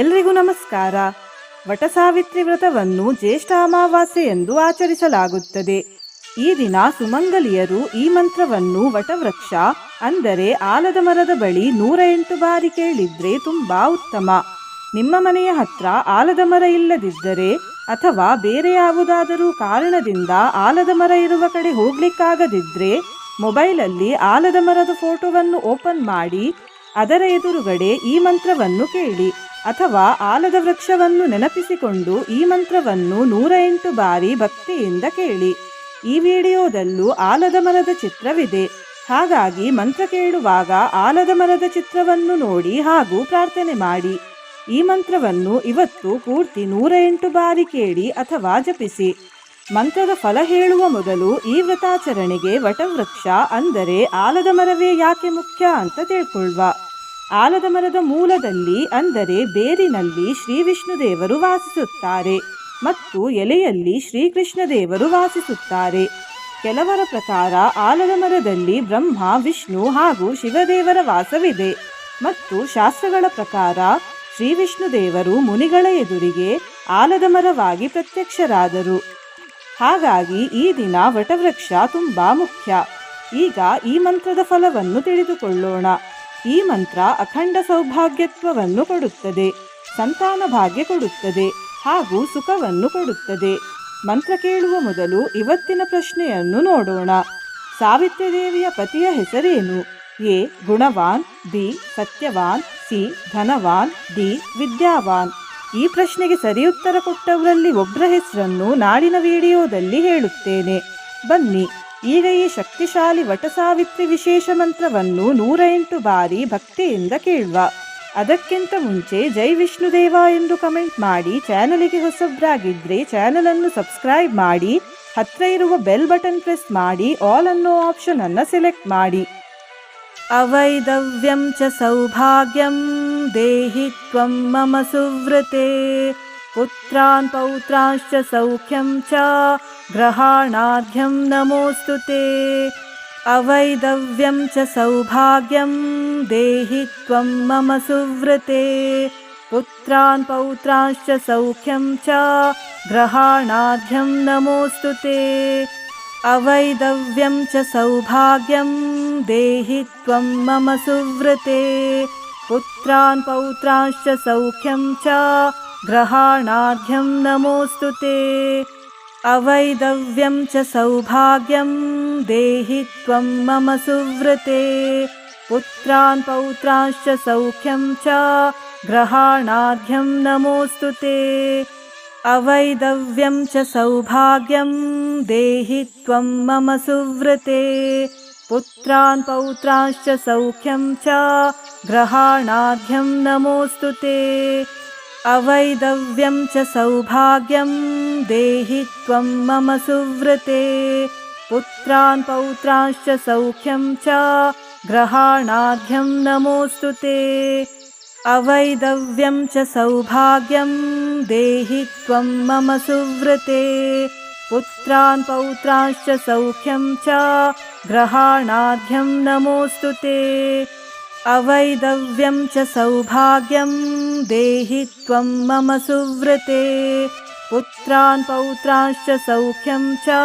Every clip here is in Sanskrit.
ಎಲ್ರಿಗೂ ನಮಸ್ಕಾರ. ವಟಸಾವಿತ್ರಿ ವ್ರತವನ್ನು ಜ್ಯೇಷ್ಠ ಅಮಾವಾಸ್ಯೆ ಎಂದು ಆಚರಿಸಲಾಗುತ್ತದೆ. ಈ ದಿನ ಸುಮಂಗಲಿಯರು ಈ ಮಂತ್ರವನ್ನು ವಟವೃಕ್ಷ, ಅಂದರೆ ಆಲದ ಮರದ ಬಳಿ ನೂರ ಎಂಟು ಬಾರಿ ಕೇಳಿದ್ರೆ ತುಂಬಾ ಉತ್ತಮ. ನಿಮ್ಮ ಮನೆಯ ಹತ್ರ ಆಲದ ಮರ ಇಲ್ಲದಿದ್ದರೆ ಅಥವಾ ಬೇರೆ ಯಾವುದಾದರೂ ಕಾರಣದಿಂದ ಆಲದ ಮರ ಇರುವ ಕಡೆ ಹೋಗ್ಲಿಕ್ಕಾಗದಿದ್ರೆ ಮೊಬೈಲಲ್ಲಿ ಆಲದ ಮರದ ಫೋಟೋವನ್ನು ಓಪನ್ ಮಾಡಿ ಅದರ ಎದುರುಗಡೆ ಈ ಮಂತ್ರವನ್ನು ಕೇಳಿ. ಅಥವಾ ಆಲದ ವೃಕ್ಷವನ್ನು ನೆನಪಿಸಿಕೊಂಡು ಈ ಮಂತ್ರವನ್ನು ನೂರ ಎಂಟು ಬಾರಿ ಭಕ್ತಿಯಿಂದ ಕೇಳಿ. ಈ ವಿಡಿಯೋದಲ್ಲೂ ಆಲದ ಮರದ ಚಿತ್ರವಿದೆ. ಹಾಗಾಗಿ ಮಂತ್ರ ಕೇಳುವಾಗ ಆಲದ ಮರದ ಚಿತ್ರವನ್ನು ನೋಡಿ ಹಾಗೂ ಪ್ರಾರ್ಥನೆ ಮಾಡಿ. ಈ ಮಂತ್ರವನ್ನು ಇವತ್ತು ಪೂರ್ತಿ ನೂರ ಎಂಟು ಬಾರಿ ಕೇಳಿ ಅಥವಾ ಜಪಿಸಿ. ಮಂತ್ರದ ಫಲ ಹೇಳುವ ಮೊದಲು ಈ ವ್ರತಾಚರಣೆಗೆ ವಟವೃಕ್ಷ ಅಂದರೆ ಆಲದ ಮರವೇ ಯಾಕೆ ಮುಖ್ಯ ಅಂತ ತಿಳ್ಕೊಳ್ವ. ಆಲದ ಮರದ ಮೂಲದಲ್ಲಿ, ಅಂದರೆ ಬೇರಿನಲ್ಲಿ ಶ್ರೀ ವಿಷ್ಣುದೇವರು ವಾಸಿಸುತ್ತಾರೆ ಮತ್ತು ಎಲೆಯಲ್ಲಿ ಶ್ರೀಕೃಷ್ಣ ದೇವರು ವಾಸಿಸುತ್ತಾರೆ. ಕೆಲವರ ಪ್ರಕಾರ ಆಲದ ಮರದಲ್ಲಿ ಬ್ರಹ್ಮ, ವಿಷ್ಣು ಹಾಗೂ ಶಿವದೇವರ ವಾಸವಿದೆ. ಮತ್ತು ಶಾಸ್ತ್ರಗಳ ಪ್ರಕಾರ ಶ್ರೀ ವಿಷ್ಣು ದೇವರು ಮುನಿಗಳ ಎದುರಿಗೆ ಆಲದ ಮರವಾಗಿ ಪ್ರತ್ಯಕ್ಷರಾದರು. ಹಾಗಾಗಿ ಈ ದಿನ ವಟವೃಕ್ಷ ತುಂಬಾ ಮುಖ್ಯ. ಈಗ ಈ ಮಂತ್ರದ ಫಲವನ್ನು ತಿಳಿದುಕೊಳ್ಳೋಣ. ಈ ಮಂತ್ರ ಅಖಂಡ ಸೌಭಾಗ್ಯತ್ವವನ್ನು ಕೊಡುತ್ತದೆ, ಸಂತಾನ ಭಾಗ್ಯ ಕೊಡುತ್ತದೆ ಹಾಗೂ ಸುಖವನ್ನು ಕೊಡುತ್ತದೆ. ಮಂತ್ರ ಕೇಳುವ ಮೊದಲು ಇವತ್ತಿನ ಪ್ರಶ್ನೆಯನ್ನು ನೋಡೋಣ. ಸಾವಿತ್ರಿ ದೇವಿಯ ಪತಿಯ ಹೆಸರೇನು? A. Gunavan, B. Satyavan, C. Dhanavan, D. Vidyavan. ಈ ಪ್ರಶ್ನೆಗೆ ಸರಿ ಉತ್ತರ ಕೊಟ್ಟವರಲ್ಲಿ ಒಬ್ಬರ ಹೆಸರನ್ನು ನಾಡಿನ ವಿಡಿಯೋದಲ್ಲಿ ಹೇಳುತ್ತೇನೆ. ಬನ್ನಿ. ಈಗ ಈ ಶಕ್ತಿಶಾಲಿ ವಟಸಾವಿತ್ರಿ ವಿಶೇಷ ಮಂತ್ರವನ್ನು ನೂರ ಎಂಟು ಬಾರಿ ಭಕ್ತಿಯಿಂದ ಕೇಳುವ. ಅದಕ್ಕಿಂತ ಮುಂಚೆ ಜೈ ವಿಷ್ಣುದೇವ ಎಂದು ಕಮೆಂಟ್ ಮಾಡಿ, ಚಾನಲಿಗೆ ಹೊಸಬ್ರಾಗಿದ್ದರೆ ಚಾನಲನ್ನು ಸಬ್ಸ್ಕ್ರೈಬ್ ಮಾಡಿ ಹತ್ತಿರ ಇರುವ ಬೆಲ್ ಬಟನ್ ಪ್ರೆಸ್ ಮಾಡಿ, ಆಲ್ ಅನ್ನೋ ಆಪ್ಷನನ್ನು ಸೆಲೆಕ್ಟ್ ಮಾಡಿ. ಅವೈದವ್ಯಂ ಚ ಸೌಭಾಗ್ಯಂ ದೇಹಿ ತ್ವಂ ಮಮ ಸುವ್ರತೆ, ಪುತ್ರಾನ್ ಪೌತ್ರಾಂಶ್ಚ ಸೌಖ್ಯಂ ಚ ग्रहाणार्घ्यं नमोऽस्तु ते। अवैदव्यं च सौभाग्यं देहि त्वं मम सुव्रते। पुत्रान् पौत्रांश्च सौख्यं च ग्रहाणार्घ्यं नमोऽस्तु ते। अवैदव्यं च सौभाग्यं देहि त्वं मम सुव्रते। पुत्रान् पौत्रांश्च सौख्यं च ग्रहाणार्घ्यं नमोऽस्तु ते अवैदव्यं च सौभाग्यं देहि त्वं मम सुव्रते। पुत्रान् पौत्रांश्च सौख्यं च ग्रहाणार्घ्यं नमोऽस्तु ते। अवैदव्यं च सौभाग्यं देहि त्वं मम सुव्रते। पुत्रान् पौत्रांश्च सौख्यं च ग्रहाणार्घ्यं नमोऽस्तु ते अवैदव्यं च सौभाग्यं देहि त्वं मम सुव्रते। पुत्रान् पौत्रांश्च सौख्यं च ग्रहाणार्घ्यं नमोऽस्तु ते। अवैदव्यं च सौभाग्यं देहि त्वं मम सुव्रते। पुत्रान् पौत्रांश्च सौख्यं च ग्रहाणार्घ्यं नमोऽस्तु ते अवैदव्यं च सौभाग्यं देहि त्वं मम सुव्रते पुत्रान् पौत्रांश्च सौख्यं च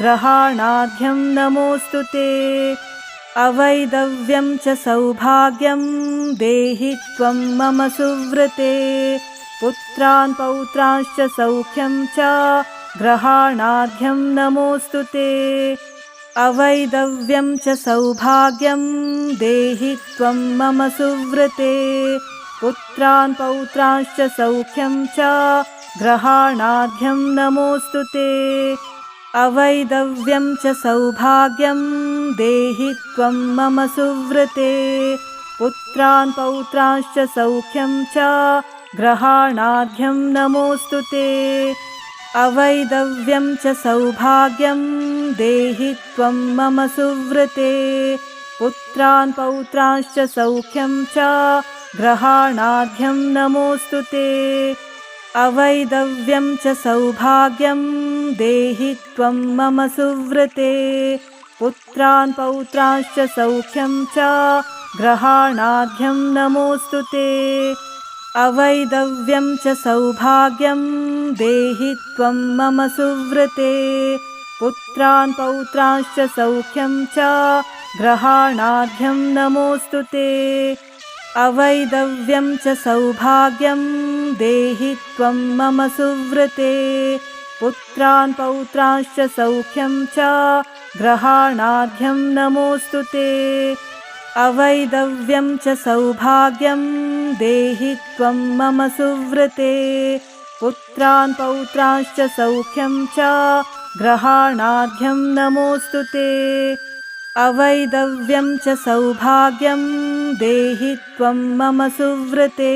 ग्रहाणार्घ्यं नमोऽस्तु ते। अवैदव्यं च सौभाग्यं देहि त्वं मम सुव्रते पुत्रान् पौत्रांश्च सौख्यं च ग्रहाणार्घ्यं नमोऽस्तु ते अवैदव्यं च सौभाग्यं देहि त्वं मम सुव्रते। पुत्रान् पौत्रांश्च सौख्यं च ग्रहाणार्घ्यं नमोऽस्तु ते। अवैदव्यं च सौभाग्यं देहि त्वं मम सुव्रते। पुत्रान् पौत्रांश्च सौख्यं च ग्रहाणार्घ्यं नमोऽस्तु ते अवैदव्यं च सौभाग्यं देहि त्वं मम सुव्रते पुत्रान् पौत्रांश्च सौख्यं च ग्रहाणार्घ्यं नमोऽस्तु ते। अवैदव्यं च सौभाग्यं देहि त्वं मम सुव्रते पुत्रान् पौत्रांश्च सौख्यं च ग्रहाणार्घ्यं नमोऽस्तु ते अवैदव्यं च सौभाग्यं देहि त्वं मम सुव्रते। पुत्रान् पौत्रांश्च सौख्यं च ग्रहाणाढ्यं नमोऽस्तु ते। अवैदव्यं च सौभाग्यं देहि त्वं मम सुव्रते। पुत्रान् पौत्रांश्च सौख्यं च ग्रहाणाढ्यं नमोऽस्तु ते अवैदव्यं च सौभाग्यं देहि त्वं मम सुव्रते पुत्रान् पौत्रांश्च सौख्यं च ग्रहाणाढ्यं नमोऽस्तु ते। अवैदव्यं च सौभाग्यं देहि त्वं मम सुव्रते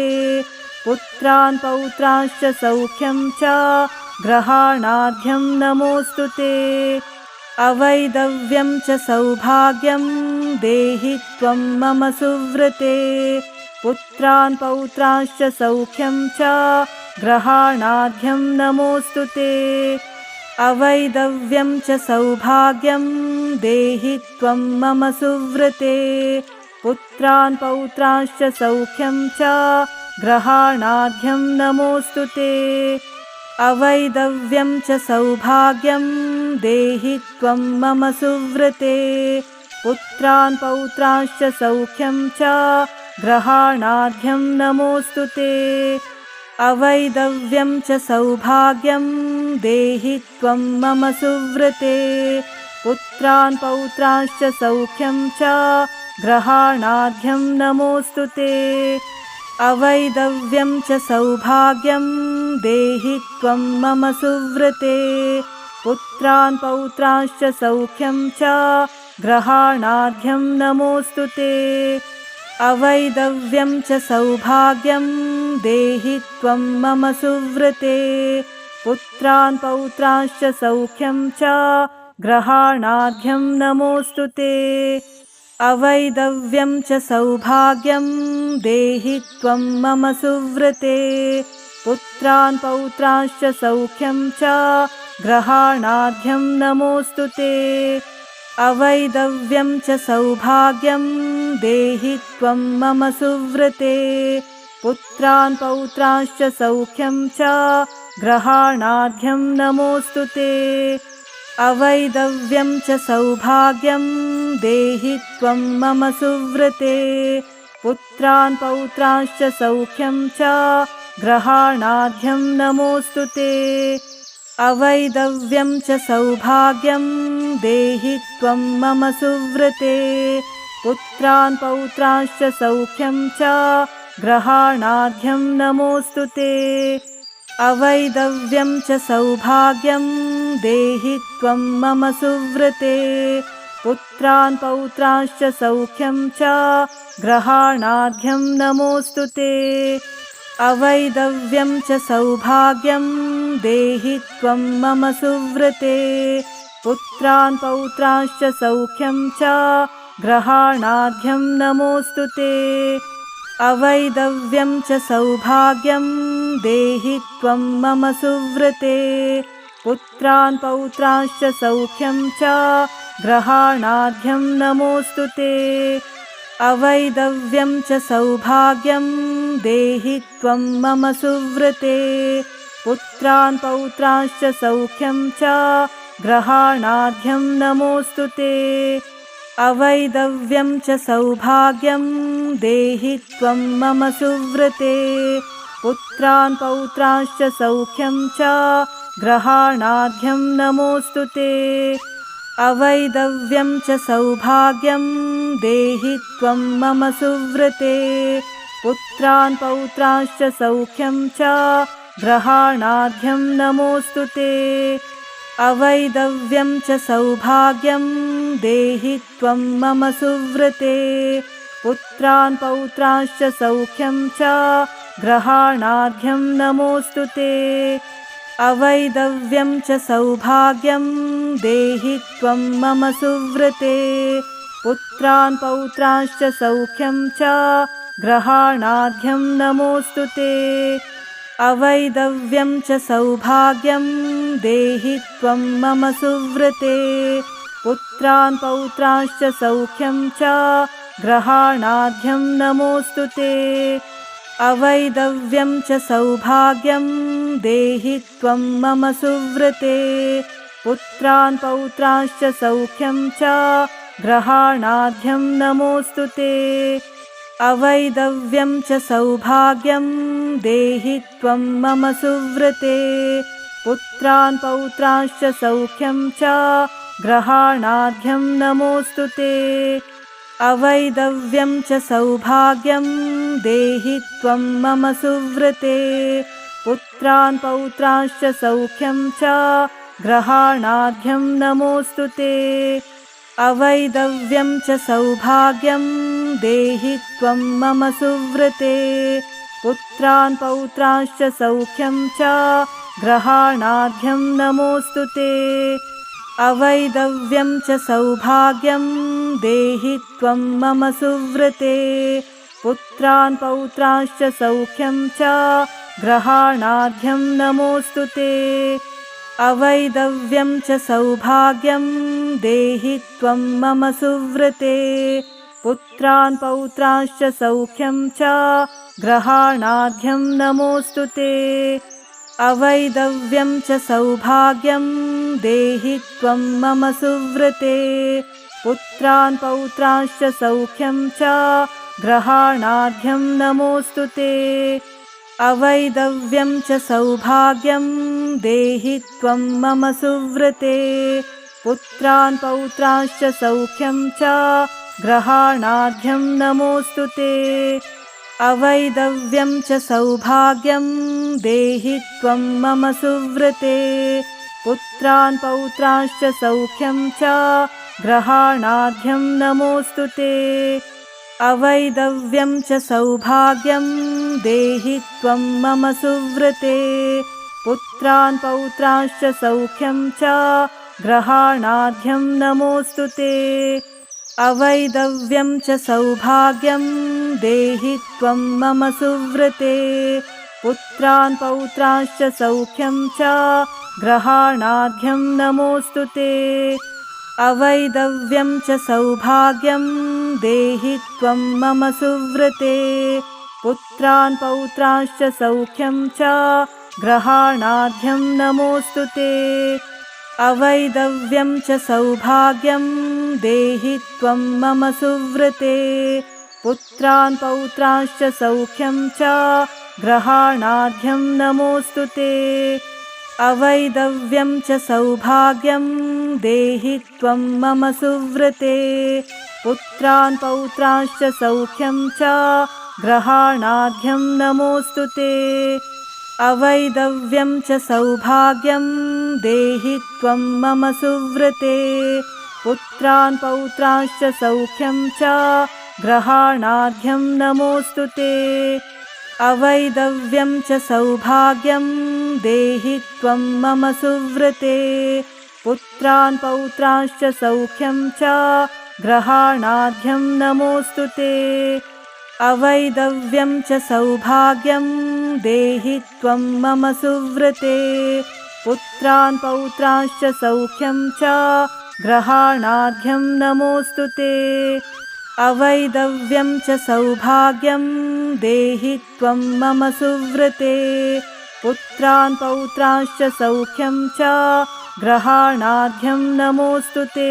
पुत्रान् पौत्रांश्च सौख्यं च ग्रहाणाढ्यं नमोऽस्तु ते अवैदव्यं च सौभाग्यं देहि त्वं मम सुव्रते पुत्रान् पौत्रांश्च सौख्यं च ग्रहाणाढ्यं नमोऽस्तु ते। अवैदव्यं च सौभाग्यं देहि त्वं मम सुव्रते पुत्रान् पौत्रांश्च सौख्यं च ग्रहाणाढ्यं नमोऽस्तु ते अवैदव्यं च सौभाग्यं देहि त्वं मम सुव्रते। पुत्रान् पौत्रांश्च सौख्यं च ग्रहाणाढ्यं नमोऽस्तु ते। अवैदव्यं च सौभाग्यं देहि त्वं मम सुव्रते। पुत्रान् पौत्रांश्च सौख्यं च ग्रहाणाढ्यं नमोऽस्तु ते अवैदव्यं च सौभाग्यं देहि त्वं मम सुव्रते। पुत्रान् पौत्रांश्च सौख्यं च ग्रहाणाढ्यं नमोऽस्तु ते। अवैदव्यं च सौभाग्यं देहि त्वं मम सुव्रते। पुत्रान् पौत्रांश्च सौख्यं च ग्रहाणाढ्यं नमोऽस्तु ते। अवैदव्यं च सौभाग्यं देहि त्वं मम सुव्रते। पुत्रान् पौत्रांश्च सौख्यं च ग्रहाणाढ्यं नमोऽस्तु ते। अवैदव्यं च सौभाग्यं देहि त्वं मम सुव्रते। पुत्रान् पौत्रांश्च सौख्यं च ग्रहाणाढ्यं नमोऽस्तु ते। अवैदव्यं च सौभाग्यं देहि त्वं मम सुव्रते पुत्रान् पौत्रांश्च सौख्यं च ग्रहाणाढ्यं नमोऽस्तु ते। अवैदव्यं च सौभाग्यं देहि त्वं मम सुव्रते। पुत्रान् पौत्रांश्च सौख्यं च ग्रहाणाढ्यं नमोऽस्तु ते। अवैदव्यं च सौभाग्यं देहि त्वं मम सुव्रते पुत्रान् पौत्रांश्च सौख्यं च ग्रहाणाढ्यं नमोऽस्तु ते। अवैदव्यं च सौभाग्यं देहि त्वं मम सुव्रते। पुत्रान् पौत्रांश्च सौख्यं च ग्रहाणाढ्यं नमोऽस्तु ते। अवैदव्यं च सौभाग्यं देहि त्वं मम सुव्रते। पुत्रान् पौत्रांश्च सौख्यं च ग्रहाणाढ्यं नमोऽस्तु ते। अवैदव्यं च सौभाग्यं देहि त्वं मम सुव्रते। पुत्रान् पौत्रांश्च सौख्यं च ग्रहाणाढ्यं नमोऽस्तु ते। अवैदव्यं च सौभाग्यं देहि त्वं मम सुव्रते। पुत्रान् पौत्रांश्च सौख्यं च ग्रहाणाढ्यं नमोऽस्तु ते अवैदव्यं च सौभाग्यं देहि त्वं मम सुव्रते। पुत्रान् पौत्रांश्च सौख्यं च ग्रहाणाढ्यं नमोऽस्तु ते। अवैदव्यं च सौभाग्यं देहि त्वं मम सुव्रते। पुत्रान् पौत्रांश्च सौख्यं च ग्रहाणाढ्यं नमोऽस्तु ते अवैदव्यं च सौभाग्यं देहि त्वं मम सुव्रते। पुत्रान् पौत्रांश्च सौख्यं च ग्रहाणाढ्यं नमोऽस्तु ते। अवैदव्यं च सौभाग्यं देहि त्वं मम सुव्रते। पुत्रान् पौत्रांश्च सौख्यं च ग्रहाणाढ्यं नमोऽस्तु ते अवैदव्यं च सौभाग्यं देहि त्वं मम सुव्रते पुत्रान् पौत्रांश्च सौख्यं च ग्रहाणाध्यं नमोऽस्तु ते। अवैदव्यं च सौभाग्यं देहि त्वं मम सुव्रते पुत्रान् पौत्रांश्च सौख्यं च ग्रहाणाध्यं नमोऽस्तु ते। अवैदव्यं च सौभाग्यं देहि त्वं मम सुव्रते। पुत्रान् पौत्रांश्च सौख्यं च ग्रहाणाध्यं नमोऽस्तु ते। अवैदव्यं च सौभाग्यं देहि त्वं मम सुव्रते। पुत्रान् पौत्रांश्च सौख्यं च ग्रहाणाध्यं नमोऽस्तु ते। अवैदव्यं च सौभाग्यं देहि त्वं मम सुव्रते पुत्रान् पौत्रांश्च सौख्यं च ग्रहाणाध्यं नमोऽस्तु ते। अवैदव्यं च सौभाग्यं देहि त्वं मम सुव्रते। पुत्रान् पौत्रांश्च सौख्यं च ग्रहाणाध्यं नमोऽस्तु ते। अवैदव्यं च सौभाग्यं देहि त्वं मम सुव्रते। पुत्रान् पौत्रांश्च सौख्यं च ग्रहाणाध्यं नमोऽस्तु ते। अवैदव्यं च सौभाग्यं देहि त्वं मम सुव्रते। पुत्रान् पौत्रांश्च सौख्यं च ग्रहाणाध्यं नमोऽस्तु ते। अवैदव्यं च सौभाग्यं देहि त्वं मम सुव्रते। पुत्रान् पौत्रांश्च सौख्यं च ग्रहाणाध्यं नमोऽस्तु ते अवैदव्यं च सौभाग्यं देहि त्वं मम सुव्रते पुत्रान् पौत्रांश्च सौख्यं च ग्रहाणाध्यं नमोऽस्तु ते। अवैदव्यं च सौभाग्यं देहि त्वं मम सुव्रते पुत्रान् पौत्रांश्च सौख्यं च ग्रहाणाध्यं नमोऽस्तु ते अवैदव्यं च सौभाग्यं देहि त्वं मम सुव्रते। पुत्रान् पौत्रांश्च सौख्यं च ग्रहाणाध्यं नमोऽस्तु ते। अवैदव्यं च सौभाग्यं देहि त्वं मम सुव्रते। पुत्रान् पौत्रांश्च सौख्यं च ग्रहाणाध्यं नमोऽस्तु ते अवैदव्यं च सौभाग्यं देहि त्वं मम सुव्रते। पुत्रान् पौत्रांश्च सौख्यं च ग्रहाणाध्यं नमोऽस्तु ते। अवैदव्यं च सौभाग्यं देहि त्वं मम सुव्रते। पुत्रान् पौत्रांश्च सौख्यं च ग्रहाणाध्यं नमोऽस्तु ते अवैदव्यं च सौभाग्यं देहि त्वं मम सुव्रते। पुत्रान् पौत्रांश्च सौख्यं च ग्रहाणाध्यं नमोऽस्तु ते। अवैदव्यं च सौभाग्यं देहि त्वं मम सुव्रते। पुत्रान् पौत्रांश्च सौख्यं च ग्रहाणाध्यं नमोऽस्तु ते अवैदव्यं च सौभाग्यं देहि त्वं मम सुव्रते। पुत्रान् पौत्रांश्च सौख्यं च ग्रहाणाध्यं नमोऽस्तु ते।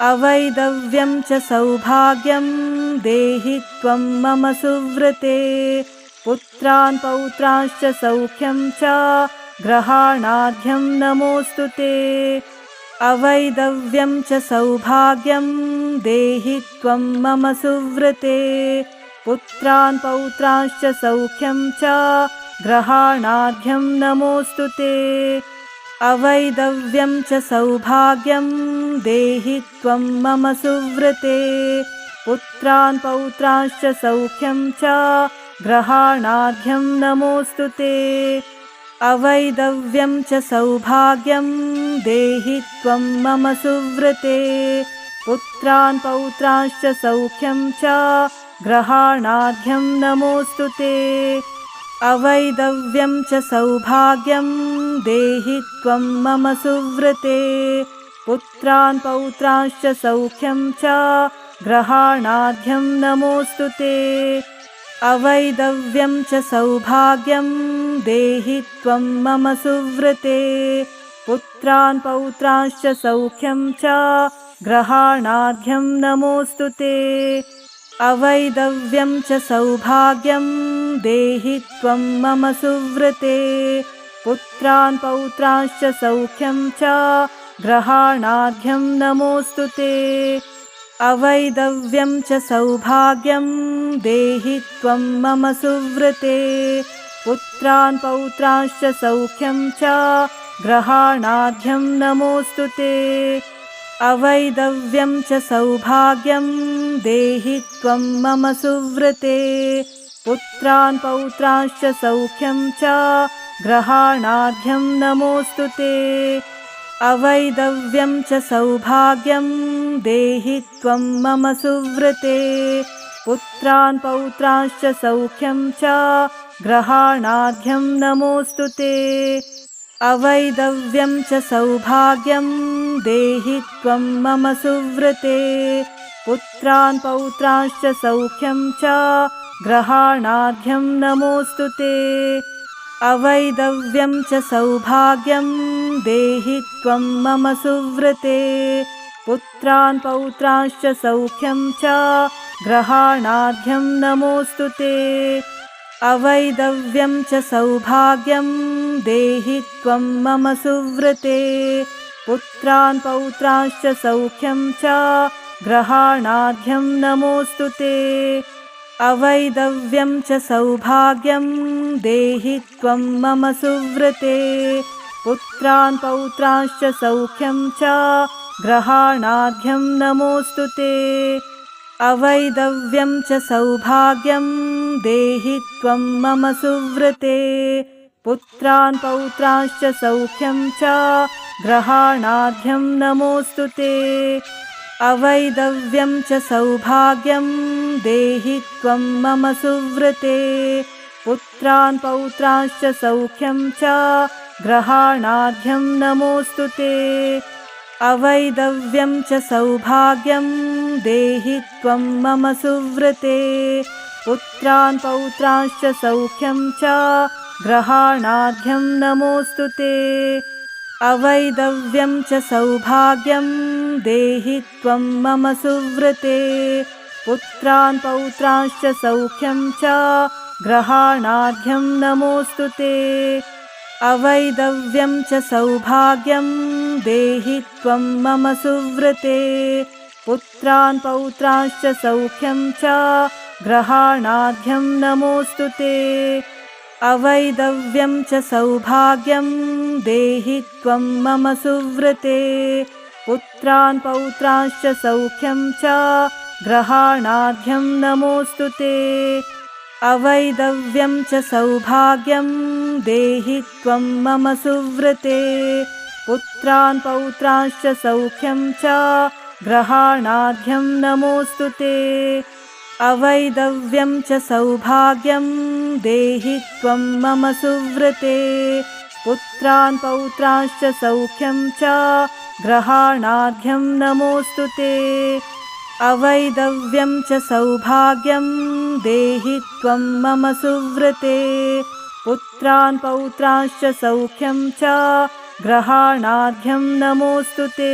अवैदव्यं च सौभाग्यं देहि त्वं मम सुव्रते। पुत्रान् पौत्रांश्च सौख्यं च ग्रहाणाध्यं नमोऽस्तु ते अवैदव्यं च सौभाग्यं देहि त्वं मम सुव्रते पुत्रान् पौत्रांश्च सौख्यं च ग्रहाणाध्यं नमोऽस्तु ते। अवैदव्यं च सौभाग्यं देहि त्वं मम सुव्रते पुत्रान् पौत्रांश्च सौख्यं च ग्रहाणाध्यं नमोऽस्तु ते अवैदव्यं च सौभाग्यं देहि त्वं मम सुव्रते। पुत्रान् पौत्रांश्च सौख्यं च ग्रहाणाध्यं नमोऽस्तु ते। अवैदव्यं च सौभाग्यं देहि त्वं मम सुव्रते। पुत्रान् पौत्रांश्च सौख्यं च ग्रहाणाध्यं नमोऽस्तु ते अवैदव्यं च सौभाग्यं देहि त्वं मम सुव्रते। पुत्रान् पौत्रांश्च सौख्यं च ग्रहाणार्घ्यं ते। अवैदव्यं च सौभाग्यं देहि त्वं मम सुव्रते। पुत्रान् पौत्रांश्च सौख्यं च ग्रहाणार्घ्यं नमोऽस्तु ते अवैदव्यं च सौभाग्यं देहि त्वं मम सुव्रते पुत्रान् पौत्रांश्च सौख्यं च ग्रहाणाद्यं नमोऽस्तु ते। अवैदव्यं च सौभाग्यं देहि त्वं मम सुव्रते पुत्रान् पौत्रांश्च सौख्यं च ग्रहाणाद्यं नमोऽस्तु ते अवैदव्यं च सौभाग्यं देहि त्वं मम सुव्रते पुत्रान् पौत्रांश्च सौख्यं च ग्रहाणाद्यं नमोऽस्तु ते। अवैदव्यं च सौभाग्यं देहि त्वं मम सुव्रते पुत्रान् पौत्रांश्च सौख्यं च ग्रहाणाद्यं नमोऽस्तु ते अवैदव्यं च सौभाग्यं देहि त्वं मम सुव्रते। पुत्रान् पौत्रांश्च सौख्यं च ग्रहाणाद्यं नमोऽस्तु ते। अवैदव्यं च सौभाग्यं देहि त्वं मम सुव्रते। पुत्रान् पौत्रांश्च सौख्यं च ग्रहाणाद्यं नमोऽस्तु ते अवैदव्यं च सौभाग्यं देहि त्वं मम सुव्रते पुत्रान् पौत्रांश्च सौख्यं च ग्रहाणाद्यं नमोऽस्तु ते। अवैदव्यं च सौभाग्यं देहि त्वं मम सुव्रते पुत्रान् पौत्रांश्च सौख्यं च ग्रहाणाद्यं नमोऽस्तु ते अवैदव्यं च सौभाग्यं देहि त्वं मम सुव्रते। पुत्रान् पौत्रांश्च सौख्यं च ग्रहाणाद्यं नमोऽस्तु ते। अवैदव्यं च सौभाग्यं देहि त्वं मम सुव्रते। पुत्रान् पौत्रांश्च सौख्यं च ग्रहाणाद्यं नमोऽस्तु ते अवैदव्यं च सौभाग्यं देहि त्वं मम सुव्रते। पुत्रान् पौत्रांश्च सौख्यं च ग्रहाणाद्यं नमोऽस्तु ते। अवैदव्यं च सौभाग्यं देहि त्वं मम सुव्रते। पुत्रान् पौत्रांश्च सौख्यं च ग्रहाणाद्यं नमोऽस्तु ते अवैदव्यं च सौभाग्यं देहि त्वं मम सुव्रते। पुत्रान् पौत्रांश्च सौख्यं च ग्रहाणाद्यं नमोऽस्तु ते। अवैदव्यं च सौभाग्यं देहि त्वं मम सुव्रते। पुत्रान् पौत्रांश्च सौख्यं च ग्रहाणाद्यं नमोऽस्तु ते अवैदव्यं च सौभाग्यं देहि त्वं मम सुव्रते पुत्रान् पौत्रांश्च सौख्यं च ग्रहाणाद्यं नमोऽस्तु ते। अवैदव्यं च सौभाग्यं देहि त्वं मम सुव्रते पुत्रान् पौत्रांश्च सौख्यं च ग्रहाणाद्यं नमोऽस्तु ते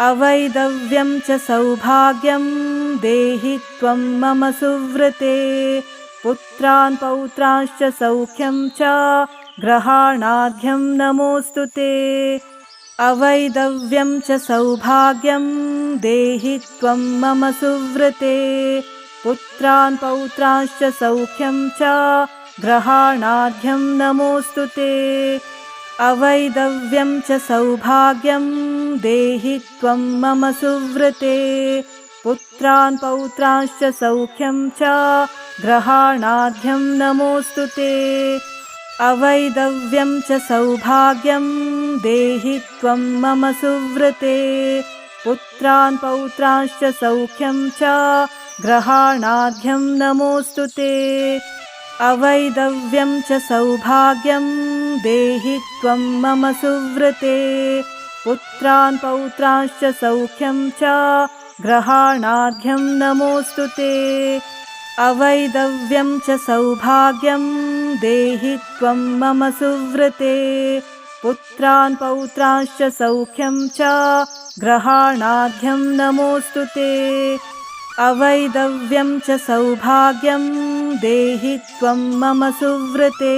अवैदव्यं च सौभाग्यं देहि त्वं मम सुव्रते। पुत्रान् पौत्रांश्च सौख्यं च ग्रहाणाद्यं नमोऽस्तु ते। अवैदव्यं च सौभाग्यं देहि त्वं मम सुव्रते। पुत्रान् पौत्रांश्च सौख्यं च ग्रहाणाद्यं नमोऽस्तु ते अवैदव्यं च सौभाग्यं देहि त्वं मम सुव्रते। पुत्रान् पौत्रांश्च सौख्यं च ग्रहाणाद्यं नमोऽस्तु ते। अवैदव्यं च सौभाग्यं देहि त्वं मम सुव्रते। पुत्रान् पौत्रांश्च सौख्यं च ग्रहाणाद्यं नमोऽस्तु ते अवैदव्यं च सौभाग्यं देहि त्वं मम सुव्रते पुत्रान् पौत्रांश्च सौख्यं च नमोऽस्तु ते। अवैदव्यं च सौभाग्यं देहि त्वं मम सुव्रते पुत्रान् पौत्रांश्च सौख्यं च ग्रहाणाध्यं नमोऽस्तु ते अवैदव्यं च सौभाग्यं देहि त्वं मम सुव्रते।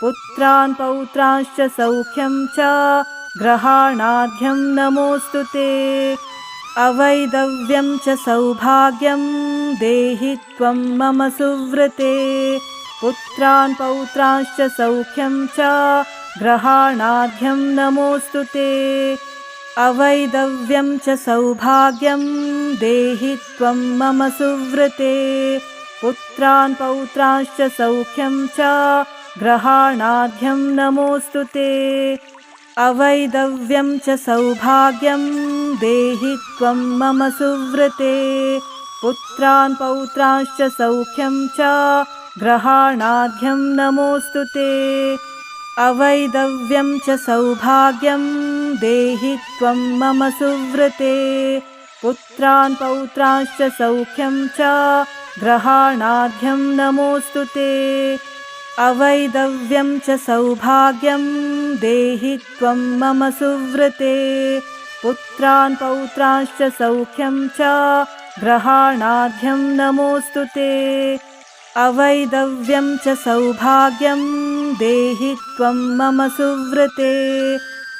पुत्रान् पौत्रांश्च सौख्यं च ग्रहाणाध्यं नमोऽस्तु ते। अवैदव्यं च सौभाग्यं देहि त्वं मम सुव्रते। पुत्रान् पौत्रांश्च सौख्यं च ग्रहाणाध्यं नमोऽस्तु ते अवैदव्यं च सौभाग्यं देहि त्वं मम सुव्रते पुत्रान् पौत्रांश्च सौख्यं च ग्रहाणाध्यं नमोऽस्तु ते। अवैदव्यं च सौभाग्यं देहि त्वं मम सुव्रते पुत्रान् पौत्रांश्च सौख्यं च ग्रहाणाध्यं नमोऽस्तु ते अवैदव्यं च सौभाग्यं देहि त्वं मम सुव्रते। पुत्रान् पौत्रांश्च सौख्यं च ग्रहाणाध्यं नमोऽस्तु ते। अवैदव्यं च सौभाग्यं देहि त्वं मम सुव्रते। पुत्रान् पौत्रांश्च सौख्यं च ग्रहाणाध्यं नमोऽस्तु ते अवैदव्यं च सौभाग्यं देहि त्वं मम सुव्रते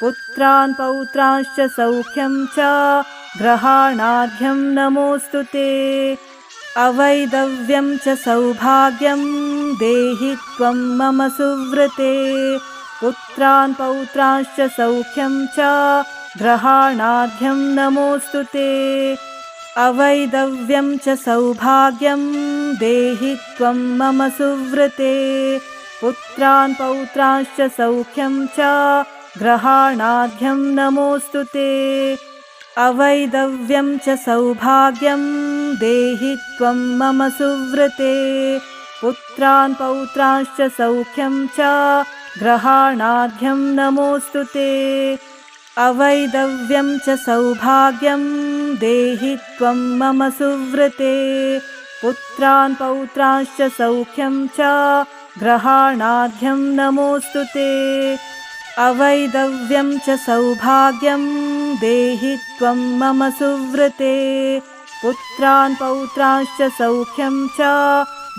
पुत्रान् पौत्रांश्च सौख्यं च ग्रहाणाध्यं नमोऽस्तु ते। अवैदव्यं च सौभाग्यं देहि त्वं मम सुव्रते पुत्रान् पौत्रांश्च सौख्यं च ग्रहाणाध्यं नमोऽस्तु ते अवैदव्यं च सौभाग्यं देहि त्वं मम सुव्रते। पुत्रान् पौत्रांश्च सौख्यं च ग्रहाणाध्यं नमोऽस्तु ते। अवैदव्यं च सौभाग्यं देहि त्वं मम सुव्रते। पुत्रान् पौत्रांश्च सौख्यं च ग्रहाणाध्यं नमोऽस्तु ते अवैदव्यं च सौभाग्यं देहि त्वं मम सुव्रते। पुत्रान् पौत्रांश्च सौख्यं च ग्रहाणाध्यं नमोऽस्तु ते। अवैदव्यं च सौभाग्यं देहि त्वं मम सुव्रते। पुत्रान् पौत्रांश्च सौख्यं च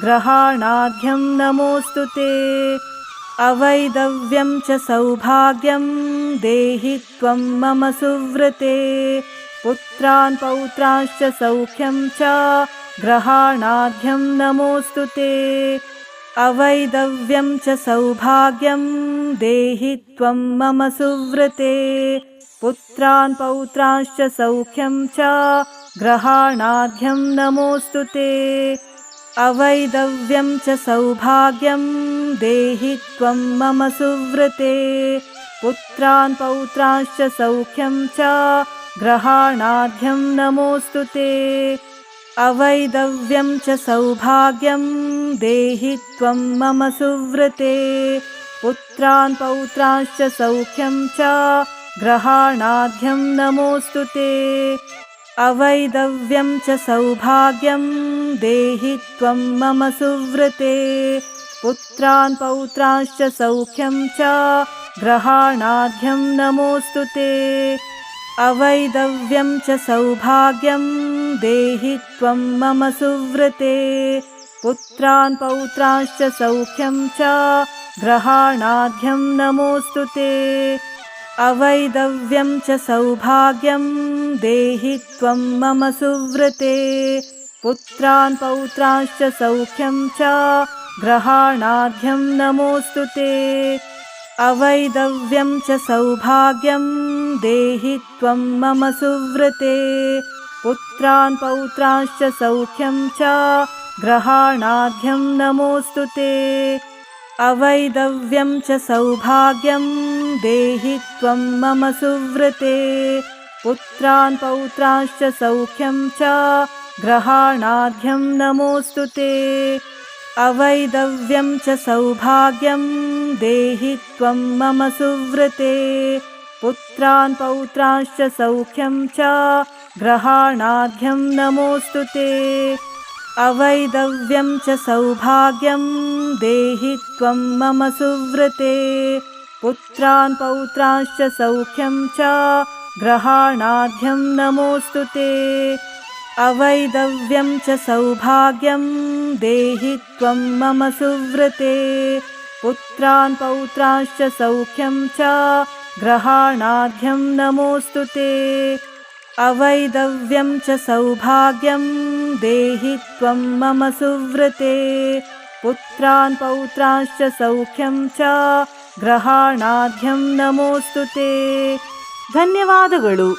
ग्रहाणाध्यं नमोऽस्तु ते अवैदव्यं च सौभाग्यं देहि त्वं मम सुव्रते। पुत्रान् पौत्रांश्च सौख्यं च ग्रहाणाध्यं नमोऽस्तु ते। अवैदव्यं च सौभाग्यं देहि त्वं मम सुव्रते। पुत्रान् पौत्रांश्च सौख्यं च ग्रहाणाध्यं नमोऽस्तु ते। अवैदव्यं च सौभाग्यं देहि त्वं मम सुव्रते। पुत्रान् पौत्रांश्च सौख्यं च ग्रहाणाध्यं नमोऽस्तु ते। अवैदव्यं च सौभाग्यं देहि त्वं मम सुव्रते। पुत्रान् पौत्रांश्च सौख्यं च ग्रहाणाध्यं नमोऽस्तु ते। अवैदव्यं च सौभाग्यं देहि त्वं मम सुव्रते पुत्रान् पौत्रांश्च सौख्यं च ग्रहाणाध्यं नमोऽस्तु ते। अवैदव्यं च सौभाग्यं देहि त्वं मम सुव्रते। पुत्रान् पौत्रांश्च सौख्यं च ग्रहाणाध्यं नमोऽस्तु ते। अवैदव्यं च सौभाग्यं देहि त्वं मम सुव्रते। पुत्रान् पौत्रांश्च सौख्यं च ग्रहाणाध्यं नमोऽस्तु ते। अवैदव्यं च सौभाग्यं देहि त्वं मम सुव्रते। पुत्रान् पौत्रांश्च सौख्यं च ग्रहाणाध्यं नमोऽस्तु ते। अवैदव्यं च सौभाग्यं देहि त्वं मम सुव्रते। पुत्रान् पौत्रांश्च सौख्यं च ग्रहाणाध्यं नमोऽस्तु ते अवैदव्यं च सौभाग्यं देहि त्वं मम सुव्रते पुत्रान् पौत्रांश्च सौख्यं च ग्रहाणाध्यं नमोऽस्तु ते। अवैदव्यं च सौभाग्यं देहि त्वं मम सुव्रते पुत्रान् पौत्रांश्च सौख्यं च ग्रहाणाद्यं नमोऽस्तु ते अवैदव्यं च सौभाग्यं देहि त्वं मम सुव्रते पुत्रान् पौत्रांश्च सौख्यं च ग्रहाणाद्यं नमोऽस्तु ते अवैदव्यं च सौभाग्यं देहि त्वं मम सुव्रते पुत्रान् पौत्रांश्च सौख्यं च ಗ್ರಹಾಣಾಧ್ಯಂ ನಮೋಸ್ತು ಧನ್ಯವಾದಗಳು